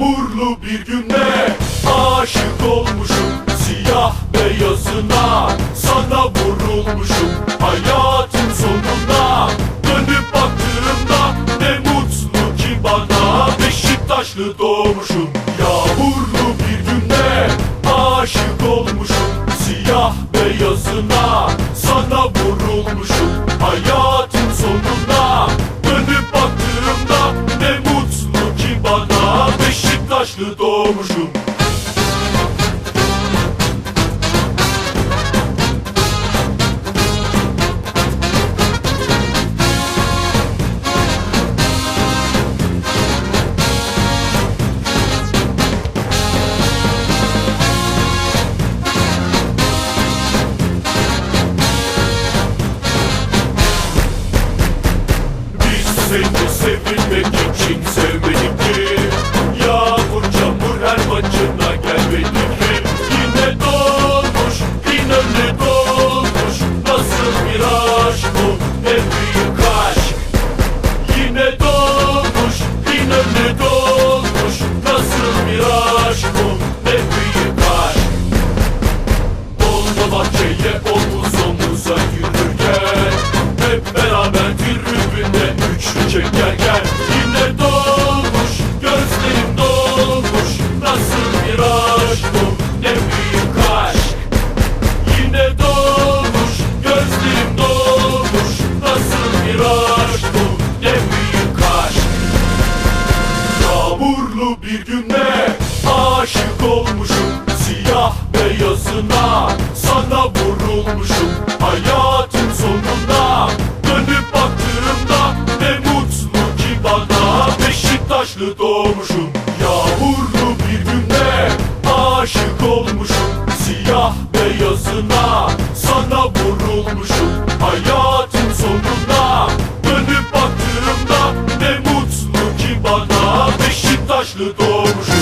yağmurlu bir günde Aşık olmuşum siyah beyazına. Sana vurulmuşum hayatın sonuna. Dönüp baktığımda ne mutlu ki bana. Beşiktaşlı doğmuşum yağmurlu bir günde Aşık olmuşum siyah beyazına. yaşlı doğmuşum. Nurlu bir günde aşık olmuşum. Siyah beyazına sana vurulmuşum. Hayatın sonunda dönüp baktığımda Ne mutlu ki bana. Beşiktaşlı doğmuşum. Yağmurlu bir günde aşık olmuşum. Siyah beyazına sana vurulmuşum. лютому житті.